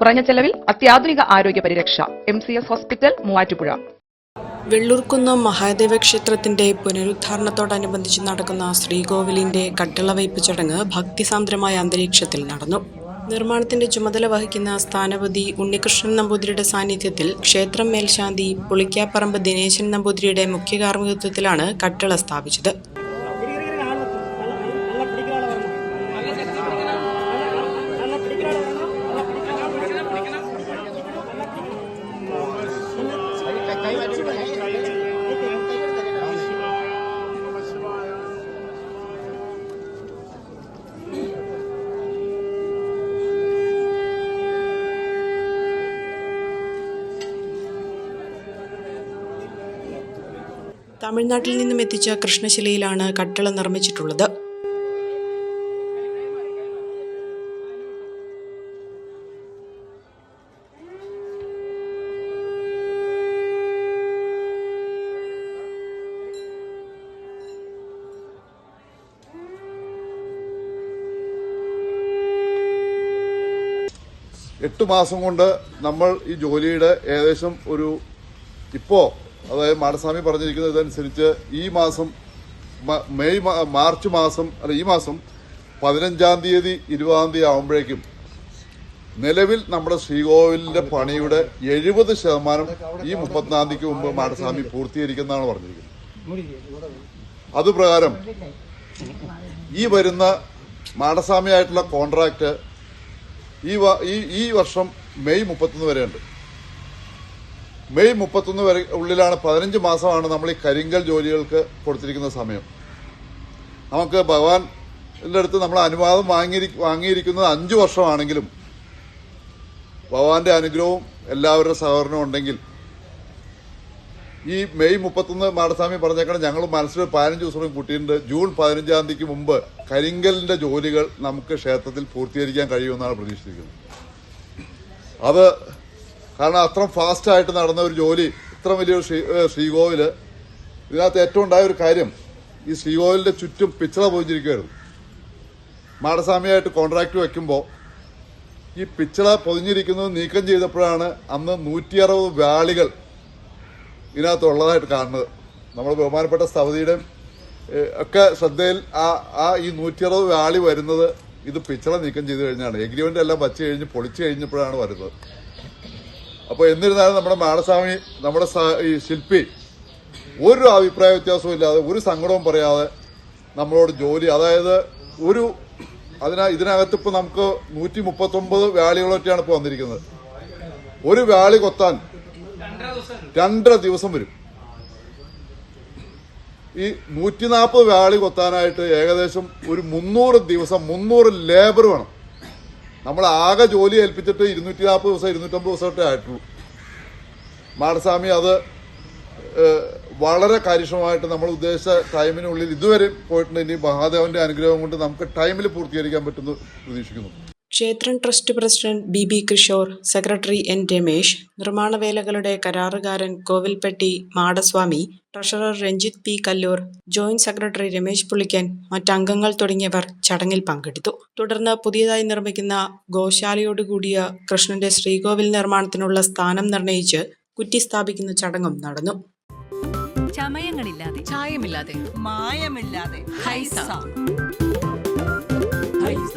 കുറഞ്ഞ ചെലവിൽ അത്യാധുനിക ആരോഗ്യ പരിരക്ഷ. M C S hospital Muvattupuzha. Vellurkunnam Mahadeva ക്ഷേത്രത്തിന്റെ പുനരുദ്ധാരണത്തോടനുബന്ധിച്ച് നടക്കുന്ന ശ്രീകോവിലിന്റെ കട്ടിളവയ്പ് ചടങ്ങ് ഭക്തിസാന്ദ്രമായ അന്തരീക്ഷത്തിൽ നടന്നു. നിർമ്മാണത്തിന്റെ ചുമതല വഹിക്കുന്ന സ്ഥാനപതി ഉണ്ണികൃഷ്ണൻ നമ്പൂതിരിയുടെ സാന്നിധ്യത്തിൽ ക്ഷേത്രം മേൽശാന്തി പുളിക്കാപ്പറമ്പ് ദിനേശൻ നമ്പൂതിരിയുടെ മുഖ്യ കാർമ്മികത്വത്തിലാണ് കട്ടിള സ്ഥാപിച്ചത്. തമിഴ്നാട്ടിൽ നിന്നും എത്തിച്ച കൃഷ്ണശിലയിലാണ് കട്ടള നിർമ്മിച്ചിട്ടുള്ളത്. എട്ട് മാസം കൊണ്ട് നമ്മൾ ഈ ജോലിയുടെ ഏകദേശം ഒരു ഇപ്പോ അതായത് മാടസ്വാമി പറഞ്ഞിരിക്കുന്നത് ഇതനുസരിച്ച് ഈ മാസം മെയ് മാർച്ച് മാസം അല്ല ഈ മാസം പതിനഞ്ചാം തീയതി ഇരുപതാം തീയതി ആകുമ്പോഴേക്കും നിലവിൽ നമ്മുടെ ശ്രീകോവിലിന്റെ പണിയുടെ എഴുപത് ശതമാനം ഈ മുപ്പത്തിനാം തീയതിക്ക് മുമ്പ് മാടസ്വാമി പൂർത്തീകരിക്കുന്നതാണ് പറഞ്ഞിരിക്കുന്നത്. അതുപ്രകാരം ഈ വരുന്ന മാടസ്വാമിയായിട്ടുള്ള കോൺട്രാക്ട് ഈ ഈ ഈ വർഷം മെയ് മുപ്പത്തൊന്ന് വരെയുണ്ട്. മെയ് മുപ്പത്തൊന്ന് വരെ ഉള്ളിലാണ് പതിനഞ്ച് മാസമാണ് നമ്മൾ ഈ കരിങ്കൽ ജോലികൾക്ക് കൊടുത്തിരിക്കുന്ന സമയം. നമുക്ക് ഭഗവാന്റെ അടുത്ത് നമ്മൾ അനുവാദം വാങ്ങിയിരി വാങ്ങിയിരിക്കുന്നത് അഞ്ചു വർഷമാണെങ്കിലും ഭഗവാന്റെ അനുഗ്രഹവും എല്ലാവരുടെ സഹകരണവും ഉണ്ടെങ്കിൽ ഈ മെയ് മുപ്പത്തൊന്ന് മാടസ്വാമി പറഞ്ഞേക്കണം ഞങ്ങൾ മനസ്സിൽ പതിനഞ്ച് ദിവസം കൂട്ടിയിട്ടുണ്ട്. ജൂൺ പതിനഞ്ചാം തീയതിക്ക് മുമ്പ് കരിങ്കലിന്റെ ജോലികൾ നമുക്ക് ക്ഷേത്രത്തിൽ പൂർത്തീകരിക്കാൻ കഴിയുമെന്നാണ് പ്രതീക്ഷിച്ചിരിക്കുന്നത്. അത് കാരണം അത്ര ഫാസ്റ്റ് ആയിട്ട് നടന്ന ഒരു ജോലി ഇത്ര വലിയൊരു ശ്രീ ഏഹ് ശ്രീകോവിൽ ഇതിനകത്ത് ഏറ്റവും ഉണ്ടായ ഒരു കാര്യം ഈ ശ്രീകോവിലിന്റെ ചുറ്റും പിച്ചള പൊതിഞ്ഞിരിക്കുമായിരുന്നു മാടസ്വാമിയായിട്ട് കോൺട്രാക്ട് വെക്കുമ്പോൾ ഈ പിച്ചള പൊതിഞ്ഞിരിക്കുന്നത് നീക്കം ചെയ്തപ്പോഴാണ് അന്ന് നൂറ്റി അറുപത് വ്യാളികൾ ഇതിനകത്തുള്ളതായിട്ട് കാണുന്നത്. നമ്മൾ ബഹുമാനപ്പെട്ട സ്ഥപതിയുടെ ഒക്കെ ശ്രദ്ധയിൽ ആ ആ ഈ നൂറ്റി അറുപത് വ്യാളി വരുന്നത് ഇത് പിച്ചള നീക്കം ചെയ്ത് കഴിഞ്ഞാണ്. എഗ്രിമെന്റ് എല്ലാം വച്ച് കഴിഞ്ഞ് പൊളിച്ചു കഴിഞ്ഞപ്പോഴാണ് വരുന്നത്. അപ്പോൾ എന്നിരുന്നാലും നമ്മുടെ മാടസ്വാമി നമ്മുടെ ഈ ശില്പി ഒരു അഭിപ്രായ വ്യത്യാസവും ഇല്ലാതെ ഒരു സങ്കടവും പറയാതെ നമ്മളോട് ജോലി അതായത് ഒരു അതിനാ ഇതിനകത്ത് ഇപ്പൊ നമുക്ക് നൂറ്റി മുപ്പത്തൊമ്പത് വ്യാളികളൊക്കെയാണ് ഇപ്പോൾ വന്നിരിക്കുന്നത്. ഒരു വ്യാളി കൊത്താൻ രണ്ടര ദിവസം വരും. ഈ നൂറ്റി നാൽപ്പത് വ്യാളി കൊത്താനായിട്ട് ഏകദേശം ഒരു മുന്നൂറ് ദിവസം മുന്നൂറ് ലേബർ വേണം. നമ്മൾ ആകെ ജോലി ഏൽപ്പിച്ചിട്ട് ഇരുന്നൂറ്റി നാൽപ്പത് ദിവസം ഇരുന്നൂറ്റമ്പത് ദിവസമായിട്ടേ ആയിട്ടുള്ളൂ. മാടസ്വാമി അത് വളരെ കാര്യക്ഷമമായിട്ട് നമ്മൾ ഉദ്ദേശിച്ച ടൈമിനുള്ളിൽ ഇതുവരെ പോയിട്ടുണ്ട്. ഇനി മഹാദേവന്റെ അനുഗ്രഹം കൊണ്ട് നമുക്ക് ടൈമിൽ പൂർത്തീകരിക്കാൻ പറ്റുന്നു പ്രതീക്ഷിക്കുന്നു. ക്ഷേത്രം trust president B B Kishore secretary N Ramesh നിർമ്മാണ വേലകളുടെ കരാറുകാരൻ Kovilpatti Madaswamy treasurer Ranjith P Kallur joint secretary Ramesh Pulickan മറ്റംഗങ്ങൾ തുടങ്ങിയവർ ചടങ്ങിൽ പങ്കെടുത്തു. തുടർന്ന് പുതിയതായി നിർമ്മിക്കുന്ന ഗോശാലയോടുകൂടിയ കൃഷ്ണന്റെ ശ്രീകോവിൽ നിർമ്മാണത്തിനുള്ള സ്ഥാനം നിർണയിച്ച് കുറ്റി സ്ഥാപിക്കുന്ന ചടങ്ങും നടന്നു. ചമയങ്ങളില്ലാതെ ചായമില്ലാതെ മായമില്ലാതെ ഹൈസ. ഹൈസ.